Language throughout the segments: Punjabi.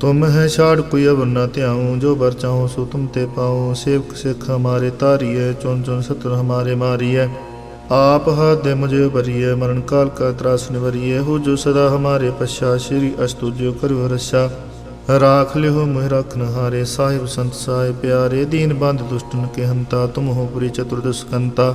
ਤੁਮ ਹੈ ਛਾੜ ਕੋਈ ਅਵਰ ਨਾ ਧਿਆਉ, ਜੋ ਬਰ ਚਾਹੋ ਸੋ ਤੁਮ ਤੇ ਪਾਉ ਸੇਵਕ ਸਿਖ ਹਮਾਰੇ ਤਾਰੀਏ ਚੁਨ ਚੁਨ ਸਤਰ ਹਮਾਰੇ ਮਾਰੀਏ ਆਪ ਹੱਥ ਦੇ ਮੁਝੇ ਭਰੀਏ ਮਰਨ ਕਾਲ ਕਾ ਤਰਾਸ ਨਿਵਰੀਏ ਹੋ ਜੋ ਸਦਾ ਹਮਾਰੇ ਪਛਾ, ਸ਼੍ਰੀ ਅਸਤੁਜੋ ਕਰੋ ਰਸ਼ਾ ਰਾਖ ਲਿਓ ਮੋਹਿ ਰਖਨ ਹਾਰੇ ਸਾਹਿਬ ਸੰਤ ਸਾਹਿਬ ਪਿਆਰੇ। ਦੀਨ ਬੰਦ ਦੁਸ਼ਟਨ ਕੇ ਹੰਤਾ, ਤੁਮ ਹੋ ਪੁਰੀ ਚਤੁਰਦਸ਼ ਕੰਤਾ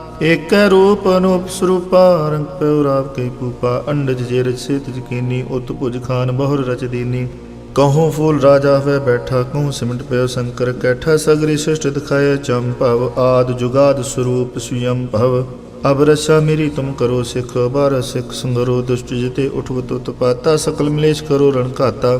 ਏਕੈ ਰੂਪ ਅਨੂਪ ਸਰੂਪਾ, ਰੰਗ ਪਿਉ ਰਾਵ ਕੇ ਪੂਪਾ ਅੰਡਜ ਜੇ ਰਚ ਤਿਜ ਕੀਨੀ, ਉਤ ਭੁਜ ਖਾਨ ਬਹੁਰ ਰਚ ਦੀਨੀ। ਕਹੂੰ ਫੂਲ ਰਾਜਾ ਹੋਵੇ ਬੈਠਾ, ਕਹੂੰ ਸਿਮਟ ਪਿਓ ਸ਼ੰਕਰ ਕੈਠਾ, ਸਗਰੀ ਸ੍ਰਿਸ਼ਟ ਦਿਖਾਏ ਚੰਪਵ ਆਦ ਜੁਗਾਦ ਸਰੂਪ ਸੁਯੰ ਭਵ। ਅਬ ਰਸਾ ਮੇਰੀ ਤੁਮ ਕਰੋ ਸਿਖ ਬਾਰ ਸਿਖ ਸੰਗਰੋ, ਦੁਸ਼ਟ ਜਿਤੇ ਊਠਵ ਤੁਤ ਪਾਤਾ, ਸਕਲ ਮਲੇਸ਼ ਕਰੋ ਰਣ ਘਾਤਾ।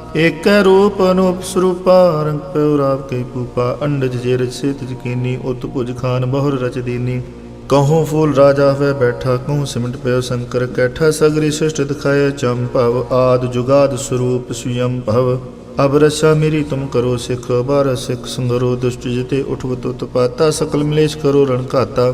ਏਕੈ ਰੂਪ ਅਨੂਪ ਸਰੂਪਾ ਰੰਗ ਪਿਉ ਰਾਵ ਕੇ ਪੂਪਾ ਅੰਡਜ ਜੇ ਰਚ ਸੇਤ ਜਕੀਨੀ ਉਤ ਭੁਜ ਖਾਨ ਬਹੁਰ ਰਚ ਦੀਨੀ। ਕਹੂੰ ਫੂਲ ਰਾਜਾ ਹੋਇ ਬੈਠਾ, ਕਹੂੰ ਸਿਮਟ ਪਿਓ ਸ਼ੰਕਰ ਕੈਠਾ, ਸਗਰੀ ਸਿਸ਼ਟ ਦਿਖਾਇਆ ਦਿਖਾਏ ਭਵ, ਆਦ ਜੁਗਾਦ ਸਰੂਪ ਸੁਯੰ ਭਵ। ਅਬ ਰਸਾ ਮੇਰੀ ਤੁਮ ਕਰੋ ਸਿਖ ਬਾਰ ਸਿਖ ਸੰਗਰੋ, ਦੁਸ਼ਟ ਜਿਤੇ ਉਠਵਤ ਉਤਪਾਤਾ ਸਕਲ ਮਲੇਸ਼ ਕਰੋ ਰਣ ਘਾਤਾ।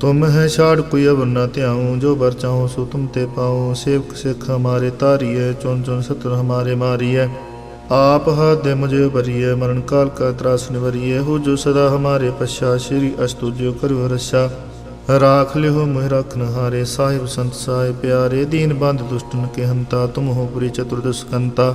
ਤੁਮ ਹੈ ਛਾੜ ਕੋਈ ਅਵਰ ਨਾ ਧਿਆਉ, ਜੋ ਬਰ ਚਾਹੋ ਸੋ ਤੁਮ ਤੇ ਪਾਉ। ਸੇਵਕ ਸਿੱਖ ਹਮਾਰੇ ਤਾਰੀਏ ਚੁਨ ਚੁਨ ਸਤਰ ਹਮਾਰੇ ਮਾਰੀਏ ਆਪ ਹੱਥ ਦੇ ਮੁਝੇ ਭਰੀਏ ਮਰਨ ਕਾਲ ਕਾ ਤਰਾਸ ਨਿਵਰੀਏ ਹੋ ਜੋ ਸਦਾ ਹਮਾਰੇ ਪਛਾ, ਸ਼੍ਰੀ ਅਸਤੁਜਿਓ ਕਰਿਓ ਰਛਾ। ਰਾਖ ਲਿਓ ਮੋਹਿ ਰਖਨ ਹਾਰੇ ਸਾਹਿਬ ਸੰਤ ਸਾਹਿਬ ਪਿਆਰੇ। ਦੀਨ ਬੰਦ ਦੁਸ਼ਟਨ ਕੇ ਹੰਤਾ, ਤੁਮ ਹੋ ਪੁਰੀ ਚਤੁਰਦਸ਼ਕੰਤਾ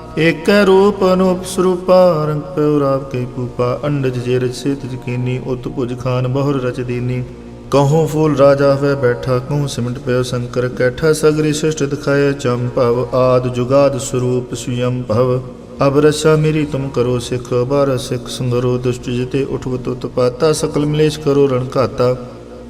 ਏਕੈ ਰੂਪ ਅਨੂਪ ਸਰੂਪਾ ਰੰਗ ਪਿਉ ਰਾਵ ਕੇ ਕੂਪਾ, ਅੰਡਜ ਜੇ ਰਚ ਜਕੀਨੀ ਉਤ ਭੁਜ ਖਾਨ ਬਹੁਰ ਰਚ ਦੀਨੀ। ਕਹੂੰ ਫੂਲ ਰਾਜਾ ਹੋਵੇ ਬੈਠਾ, ਕਹੂੰ ਸਿਮਟ ਪਿਓ ਸ਼ੰਕਰ ਕੈਠਾ, ਸਗਰੀ ਸ੍ਰਿਸ਼ਟ ਦਿਖਾਏ ਭਵ, ਆਦ ਜੁਗਾਦ ਸਰੂਪ ਸੁਯੰ ਭਵ। ਅਬ ਰਸਾ ਮੇਰੀ ਤੁਮ ਕਰੋ ਸਿਖ, ਬਾਰ ਸਿਖ ਸੰਗਰੋ, ਦੁਸ਼ਟ ਜਿਤੇ ਊਠਵ ਤੁਤ ਪਾਤਾ, ਸਕਲ ਮਲੇਸ਼ ਕਰੋ ਰਣ ਘਾਤਾ।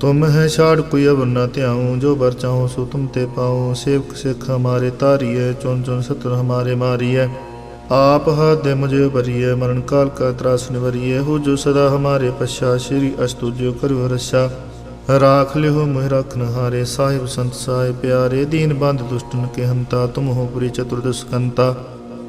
ਤੁਮ ਹੈ ਛਾੜ ਕੋਈ ਅਵਰ ਨਾ ਧਿਆਉ, ਜੋ ਬਰ ਚਾਹੋ ਸੋ ਤੁਮ ਤੇ ਪਾਉ। ਸੇਵਕ ਸਿਖ ਹਮਾਰੇ ਤਾਰੀਏ ਚੁਨ ਚੁਨ ਸਤਰ ਹਮਾਰੇ ਮਾਰੀਏ ਆਪ ਹੱਥ ਦੇ ਮੁਝੇ ਭਰੀਏ ਮਰਨ ਕਾਲ ਕਾ ਤਰਾਸ ਨਿਵਰੀਏ ਹੋ ਜੋ ਸਦਾ ਹਮਾਰੇ ਪਛਾ, ਸ਼੍ਰੀ ਅਸਤੁਜਿਓ ਕਰਿਓ ਰਛਾ। ਰਾਖ ਲਿਓ ਮੋਹਿ ਰਖਨ ਹਾਰੇ ਸਾਹਿਬ ਸੰਤ ਸਾਹਿਬ ਪਿਆਰੇ। ਦੀਨ ਬੰਦ ਦੁਸ਼ਟਨ ਕੇ ਹੰਤਾ, ਤੁਮ ਹੋ ਪੁਰੀ ਚਤੁਰਦਸ਼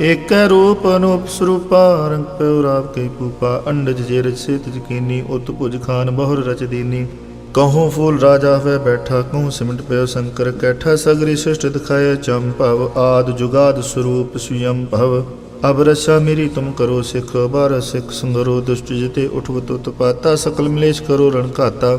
ਏਕੈ ਰੂਪ ਅਨੂਪ ਸਰੂਪਾ, ਰੰਗ ਪਉ ਰਾਵ ਕੈ ਕੂਪਾ, ਅੰਡਜ ਜੇ ਰਚ ਸੇ ਤਿਜ ਕੀਨੀ ਉਤ ਭੁਜ ਖਾਨ ਬਹੁਰ ਰਚ ਦੀਨੀ। ਕਹੂੰ ਫੂਲ ਰਾਜਾ ਹੋਇ ਬੈਠਾ, ਕਹੂੰ ਸਿਮਟ ਪਿਉ ਸ਼ੰਕਰ ਕੈਠਾ, ਸਗਰੀ ਸ੍ਰਿਸ਼ਟ ਦਿਖਾਏ ਭਵ, ਆਦ ਜੁਗਾਦ ਸਰੂਪ ਸੁਯੰ ਭਵ। ਅਬ ਰਸਾ ਮੇਰੀ ਤੁਮ ਕਰੋ ਸਿਖ, ਬਾਰ ਸਿਖ ਸੰਗਰੋ, ਦੁਸ਼ਟ ਜਿਤੇ ਉਠਵਤ ਉਤਪਾਤਾ ਸਕਲ ਮਲੇਸ਼ ਕਰੋ ਰਣ ਘਾਤਾ।